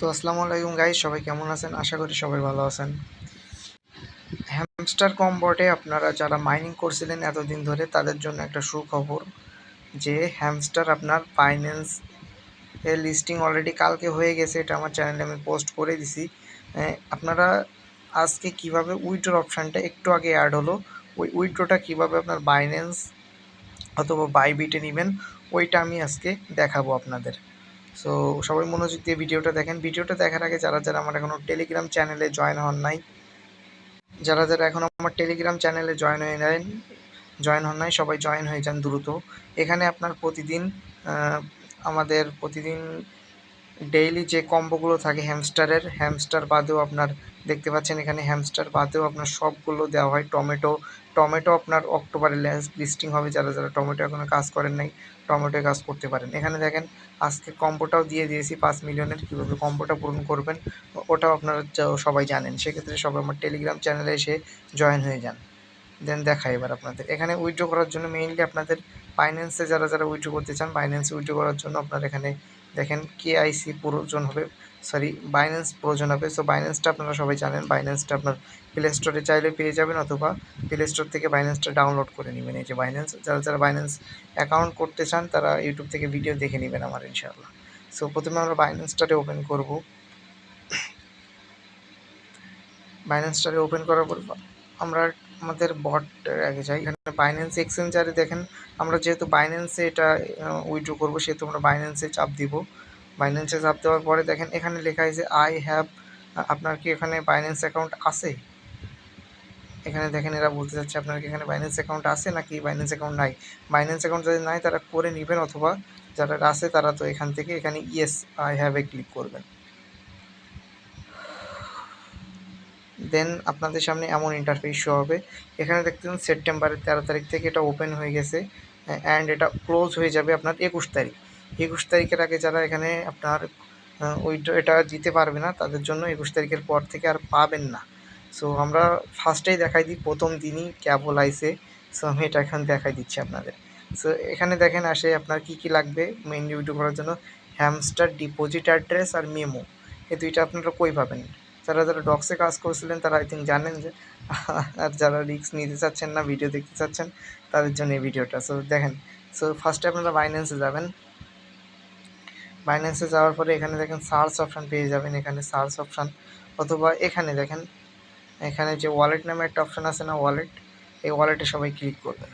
তো আসসালামু আলাইকুম গাইস সবাই কেমন আছেন? আশা করি সবাই ভালো আছেন। হ্যামস্টার কম্বোর্ডে আপনারা যারা মাইনিং করছিলেন এতদিন ধরে, তাদের জন্য একটা সুখবর যে হ্যামস্টার আপনার ফাইন্যান্স এর লিস্টিং অলরেডি কালকে হয়ে গেছে, এটা আমার চ্যানেলে আমি পোস্ট করে দিছি। আপনারা আজকে কীভাবে উইড্রোর অপশানটা একটু আগে অ্যাড হলো, ওই উইড্রোটা কীভাবে আপনার বাইন্যান্স অথবা বাইবিটে নেবেন, ওইটা আমি আজকে দেখাবো আপনাদের। সো সবাই মনোযোগ দিয়ে ভিডিওটা দেখেন। ভিডিওটা দেখার আগে যারা যারা আমার এখনও টেলিগ্রাম চ্যানেলে জয়েন হন নাই, যারা যারা এখন আমার টেলিগ্রাম চ্যানেলে জয়েন হয়ে নেন জয়েন হন নাই, সবাই জয়েন হয়ে যান দ্রুত। এখানে আপনার প্রতিদিন আমাদের প্রতিদিন ডেইলি যে কম্বোগুলো থাকে হ্যামস্টারের হ্যামস্টার বাদেও আপনার দেখতে পাচ্ছেন এখানে হ্যামস্টার বাদেও আপনার সবগুলো দেওয়া হয়। টমেটো টমেটো আপনার অক্টোবরে লিস্টিং হবে যারা যারা টমেটো এখনও কাজ করেন নাই, টমেটো কাজ করতে পারেন। এখানে দেখেন, আজকে কম্বোটাও দিয়ে দিয়েছি পাঁচ মিলিয়নের, কীভাবে কম্বোটা পূরণ করবেন, ওটাও আপনারা সবাই জানেন। সেক্ষেত্রে সবাই আমার টেলিগ্রাম চ্যানেলে এসে জয়েন হয়ে যান। দেন দেখাই এবার আপনাদের। এখানে উইথড্র করার জন্য মেইনলি আপনাদের ফাইন্যান্সে যারা যারা উইথড্র করতে চান বাইন্যান্সে উইথড্র করার জন্য আপনার এখানে দেখেন কেআইসি প্রয়োজন হবে সরি বাইন্যান্স প্রয়োজন হবে। সো বাইন্যান্সটা আপনারা সবাই জানেন বাইন্যান্সটা আপনার প্লে স্টোরে চাইলে পেয়ে যাবেন অথবা প্লে স্টোর থেকে বাইন্যান্সটা ডাউনলোড করে নেবেন। এই যে বাইন্যান্স যারা যারা বাইন্যান্স অ্যাকাউন্ট করতে চান, তারা ইউটিউব থেকে ভিডিও দেখে নেবেন আমার, ইনশাআল্লাহ। সো প্রথমে আমরা বাইন্যান্সটারে ওপেন করব। বাইন্যান্সটারে ওপেন করার পর আমরা আমাদের বট আগে যাই। এখানে বাইন্যান্স এক্সচেঞ্জারে দেখেন, আমরা যেহেতু বাইন্যান্সে এটা উইথড্র করব, সেহেতু আমরা বাইন্যান্সে চাপ দিব। বাইন্যান্সে চাপ দেওয়ার পরে দেখেন, এখানে লেখা আছে আই হ্যাভ আপনার কি এখানে বাইন্যান্স অ্যাকাউন্ট আছে? এখানে দেখেন, এরা বলতে চাচ্ছে, আপনার কি এখানে বাইন্যান্স অ্যাকাউন্ট আছে? নাকি বাইন্যান্স অ্যাকাউন্ট নাই? বাইন্যান্স অ্যাকাউন্ট যদি নাই, তারা করে নেবেন, অথবা যারা আছে, তারা তো এখান থেকে এখানে yes I have a click করবেন। দেন আপনাদের সামনে এমন ইন্টারফেস শো হবে। এখানে দেখতেন সেপ্টেম্বরের তেরো তারিখ থেকে এটা ওপেন হয়ে গেছে অ্যান্ড এটা ক্লোজ হয়ে যাবে আপনার একুশ তারিখ। একুশ তারিখের আগে যারা এখানে আপনার ওই এটা দিতে পারবে না, তাদের জন্য একুশ তারিখের পর থেকে আর পাবেন না। সো আমরা ফার্স্টেই দেখাই দিই, প্রথম দিনই ক্যাবল আইসে সো আমি এটা এখন দেখাই দিচ্ছি আপনাদের। সো এখানে দেখেন আসে আপনার কি কি লাগবে মেইন ইউটিউব করার জন্য হ্যামস্টার ডিপোজিট অ্যাড্রেস আর মেমো এই দুইটা আপনারা কই পাবেন? যারা যারা ডক্সে কাজ করছিলেন, তারা আই থিঙ্ক জানেন যে, আর যারা রিস্ক নিতে চাচ্ছেন না ভিডিও দেখতে চাচ্ছেন, তাদের জন্য এই ভিডিওটা সো দেখেন সো ফার্স্টে আপনারা বাইন্যান্সে যাবেন। বাইন্যান্সে যাওয়ার পরে এখানে দেখেন সার্চ অপশান পেয়ে যাবেন, এখানে সার্চ অপশান অথবা এখানে দেখেন, এখানে যে ওয়ালেট নামে একটা অপশান আছে না ওয়ালেট এই ওয়ালেটে সবাই ক্লিক করবেন।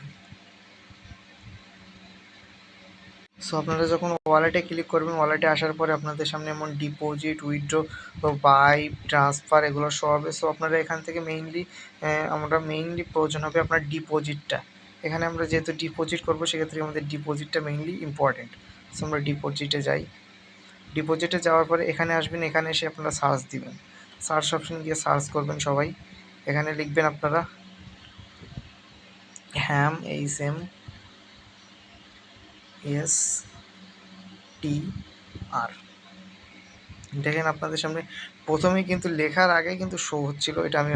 সো আপনারা যখন ওয়ালেটে ক্লিক করবেন ওয়ালেটে আসার পরে আপনাদের সামনে এমন ডিপোজিট উইথড্র বাই ট্রান্সফার এগুলো সব হবে। সো আপনারা এখান থেকে মেইনলি আমরা মেইনলি প্রয়োজন হবে আপনার ডিপোজিটটা এখানে আমরা যেহেতু ডিপোজিট করব, সেক্ষেত্রে আমাদের ডিপোজিটটা মেইনলি ইম্পর্টেন্ট সো আমরা ডিপোজিটে যাই। ডিপোজিটে যাওয়ার পরে এখানে আসবেন, এখানে এসে আপনারা সার্চ দিবেন। সার্চ অপশন গিয়ে সার্চ করবেন সবাই। এখানে লিখবেন আপনারা ham H M S T R দেখেন আপনাদের সামনে প্রথমেই কিন্তু লেখার আগে কিন্তু শো হচ্ছিল, এটা আমি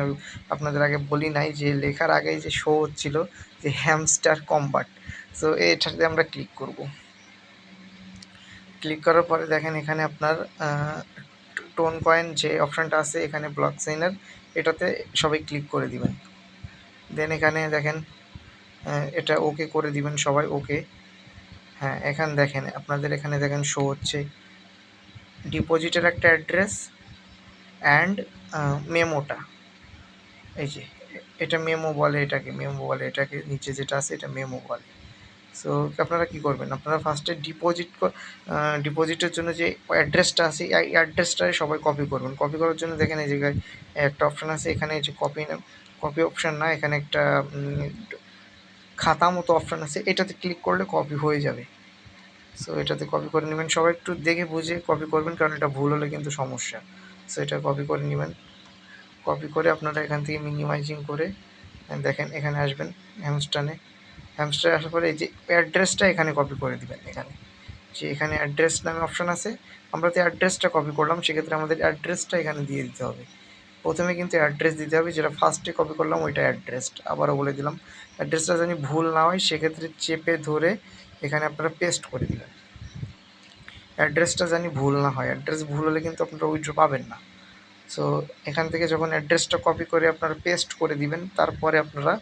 আপনাদের আগে বলি নাই যে লেখার আগেই যে শো হচ্ছিল, যে হ্যামস্টার কম্বাট সো এটাতে আমরা ক্লিক করব। ক্লিক করার পরে দেখেন এখানে আপনার টোন কয়েন যে অপশানটা আছে, এখানে ব্লক সাইনার এটাতে সবাই ক্লিক করে দিবেন। দেন এখানে দেখেন এটা ওকে করে দিবেন সবাই ওকে হ্যাঁ এখানে দেখেন, আপনাদের এখানে দেখেন শো হচ্ছে। ডিপোজিটের একটা অ্যাড্রেস অ্যান্ড মেমোটা এই যে, এটা মেমো বলে এটাকে মেমো বলে এটাকে, নিচে যেটা আছে এটা মেমো বলে। সো আপনারা কি করবেন? আপনারা ফার্স্টে ডিপোজিট ডিপোজিটের জন্য যে অ্যাড্রেসটা আছে, এই অ্যাড্রেসটাই সবাই কপি করবেন। কপি করার জন্য দেখেন এই জায়গায় একটা অপশান আছে, এখানে যে কপি কপি অপশান না, এখানে একটা খাতা মতো অপশান আছে, এটাতে ক্লিক করলে কপি হয়ে যাবে। সো এটাতে কপি করে নেবেন। সবাই একটু দেখে বুঝে কপি করবেন, কারণ এটা ভুল হলে কিন্তু সমস্যা। সো এটা কপি করে নেবেন। কপি করে আপনারা এখান থেকে মিনিমাইজিং করে দেখেন এখানে আসবেন হ্যামস্টানে হ্যামস্টারে আসার পরে এই যে অ্যাড্রেসটা এখানে কপি করে দিবেন, এখানে। যে এখানে অ্যাড্রেস নামে অপশান আছে, আমরা তো অ্যাড্রেসটা কপি করলাম, সেক্ষেত্রে আমাদের অ্যাড্রেসটা এখানে দিয়ে দিতে হবে। প্রথমে কিন্তু অ্যাড্রেস দিতে হবে, যেটা ফার্স্টে কপি করলাম ওইটা অ্যাড্রেসটা আবারও বলে দিলাম অ্যাড্রেসটা জানি ভুল না হয়, সেক্ষেত্রে চেপে ধরে এখানে আপনারা পেস্ট করে দিবেন। অ্যাড্রেসটা জানি ভুল না হয় অ্যাড্রেস ভুল হলে কিন্তু আপনারা উইথড্র পাবেন না। সো এখান থেকে যখন অ্যাড্রেসটা কপি করে আপনারা পেস্ট করে দিবেন, তারপরে আপনারা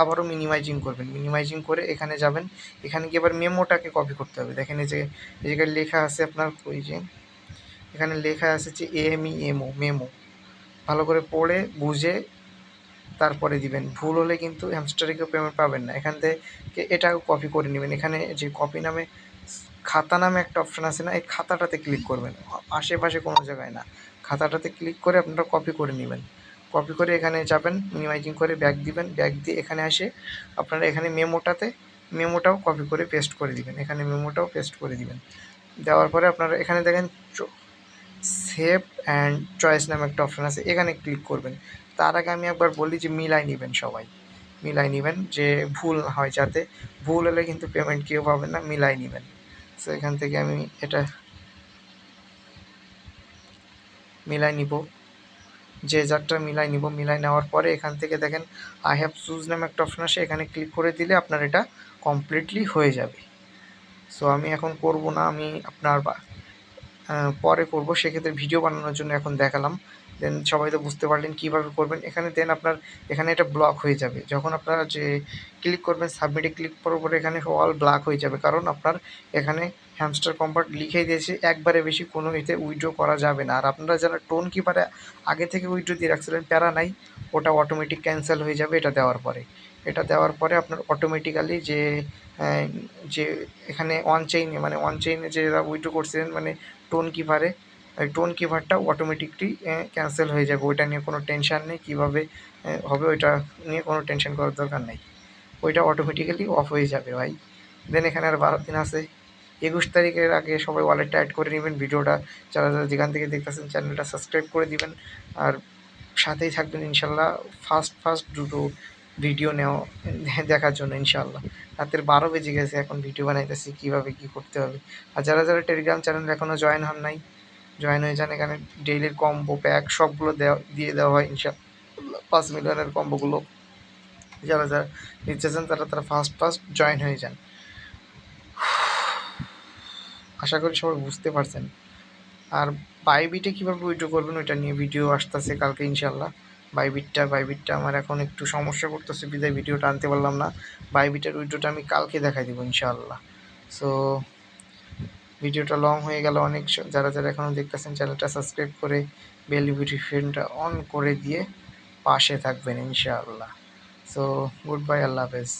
আবারও মিনিমাইজিং করবেন। মিনিমাইজিং করে এখানে যাবেন, এখানে গিয়ে আবার মেমোটাকে কপি করতে হবে। দেখেন এই যে, এই জায়গায় লেখা আছে আপনার, ওই যে, এখানে লেখা আছে যে এম ই এমও মেমো ভালো করে পড়ে, বুঝে তারপরে দিবেন। ভুল হলে কিন্তু হ্যামস্টারে পেমেন্ট পাবেন না। এখান থেকে এটাও কপি করে নেবেন। এখানে যে কপি নামে খাতা নামে একটা অপশান আছে না, এই খাতাটাতে ক্লিক করবেন। আশেপাশে কোনো জায়গায় না। খাতাটাতে ক্লিক করে আপনারা কপি করে নেবেন। কপি করে এখানে যাবেন মিনিমাইজিং করে ব্যাগ দিবেন। ব্যাগ দিয়ে এখানে আসে আপনারা এখানে মেমোটাতে মেমোটাও কপি করে পেস্ট করে দিবেন। এখানে মেমোটাও পেস্ট করে দিবেন। দেওয়ার পরে আপনারা এখানে দেখেন সেভ অ্যান্ড চয়েস নামে একটা অপশান আছে, এখানে ক্লিক করবেন। তার আগে আমি একবার বলি যে মিলাই নেবেন সবাই। মিলাই নেবেন, যে ভুল হয় যাতে। ভুল হলে কিন্তু পেমেন্ট কেউ পাবেন না, মিলাই নেবেন। সো এখান থেকে আমি এটা মিলাই নিব। যে যারটা মিলাই নিব, মিলাই নেওয়ার পরে এখান থেকে দেখেন আই হ্যাভ চুজ নামে একটা অপশন আসে, এখানে ক্লিক করে দিলে আপনার এটা কমপ্লিটলি হয়ে যাবে। সো আমি এখন করব না, আমি আপনার পরে করব। সেক্ষেত্রে ভিডিও বানানোর জন্য এখন দেখালাম। দেন সবাই তো বুঝতে পারলেন কীভাবে করবেন। এখানে দেন আপনার, এখানে এটা ব্লক হয়ে যাবে। যখন আপনারা যে ক্লিক করবেন সাবমিটে ক্লিক করার পরে এখানে অল ব্লক হয়ে যাবে। কারণ আপনার এখানে হ্যামস্টার কম্পার্ট লিখেই দিয়েছে, একবারে বেশি কোনো এতে উইড্রো করা যাবে না। আর আপনারা যারা টোন কিপারে আগে থেকে উইড্রো দিয়ে রাখছিলেন, প্যারা নাই, ওটা অটোমেটিক ক্যান্সেল হয়ে যাবে এটা দেওয়ার পরে। এটা দেওয়ার পরে আপনার অটোমেটিক্যালি যে যে এখানে ওয়ান চেইনে মানে ওয়ান চেইনে যে উইড্রো করছিলেন মানে টোন ওই টোন কিপারটা অটোমেটিকলি ক্যান্সেল হয়ে যাবে। ওইটা নিয়ে কোনো টেনশান নেই, কীভাবে হবে ওইটা নিয়ে কোনো টেনশন করার দরকার নেই। ওইটা অটোমেটিক্যালি অফ হয়ে যাবে ভাই। দেন এখানে আর বারো দিন আছে। একুশ তারিখের আগে সবাই ওয়ালেটটা অ্যাড করে নেবেন। ভিডিওটা যারা যারা যেখান থেকে দেখতেছেন চ্যানেলটা সাবস্ক্রাইব করে দিবেন। আর সাথেই থাকবেন ইনশাল্লাহ। ফার্স্ট ফার্স্ট দুটো ভিডিও নেওয়া, দেখার জন্য ইনশাল্লাহ রাতের বারো বেজে গেছে, এখন ভিডিও বানাইতেছি, কীভাবে কী করতে হবে। আর যারা যারা টেলিগ্রাম চ্যানেল এখনও জয়েন হন নাই জয়েন হয়ে যান এখানে। ডেইলির কম্বো প্যাক সবগুলো দেওয়া, দিয়ে দেওয়া হয় ইনশাল্লাহ পাঁচ মিলিয়নের কম্বোগুলো যারা যারা নিতে চান তারা তারা ফার্স্ট ফার্স্ট জয়েন হয়ে যান। আশা করি সবাই বুঝতে পারছেন। আর বাইবিটে কীভাবে উইড্রো করবেন, ওইটা নিয়ে ভিডিও আসতেছে কালকে ইনশাল্লাহ বাইবিটটা বাইবিটটা আমার এখন একটু সমস্যা করতেছে, বিদায় ভিডিওটা আনতে পারলাম না। বাইবিটার উইডিওটা আমি কালকে দেখাই দেবো, ইনশাআল্লাহ। সো ভিডিওটা লং হয়ে গেল অনেক। যারা যারা এখনও দেখতেছেন চ্যানেলটা সাবস্ক্রাইব করে বেল নোটিফিকেশনটা অন করে দিয়ে পাশে থাকবেন, ইনশাআল্লাহ। সো গুড বাই আল্লাহ হাফেজ।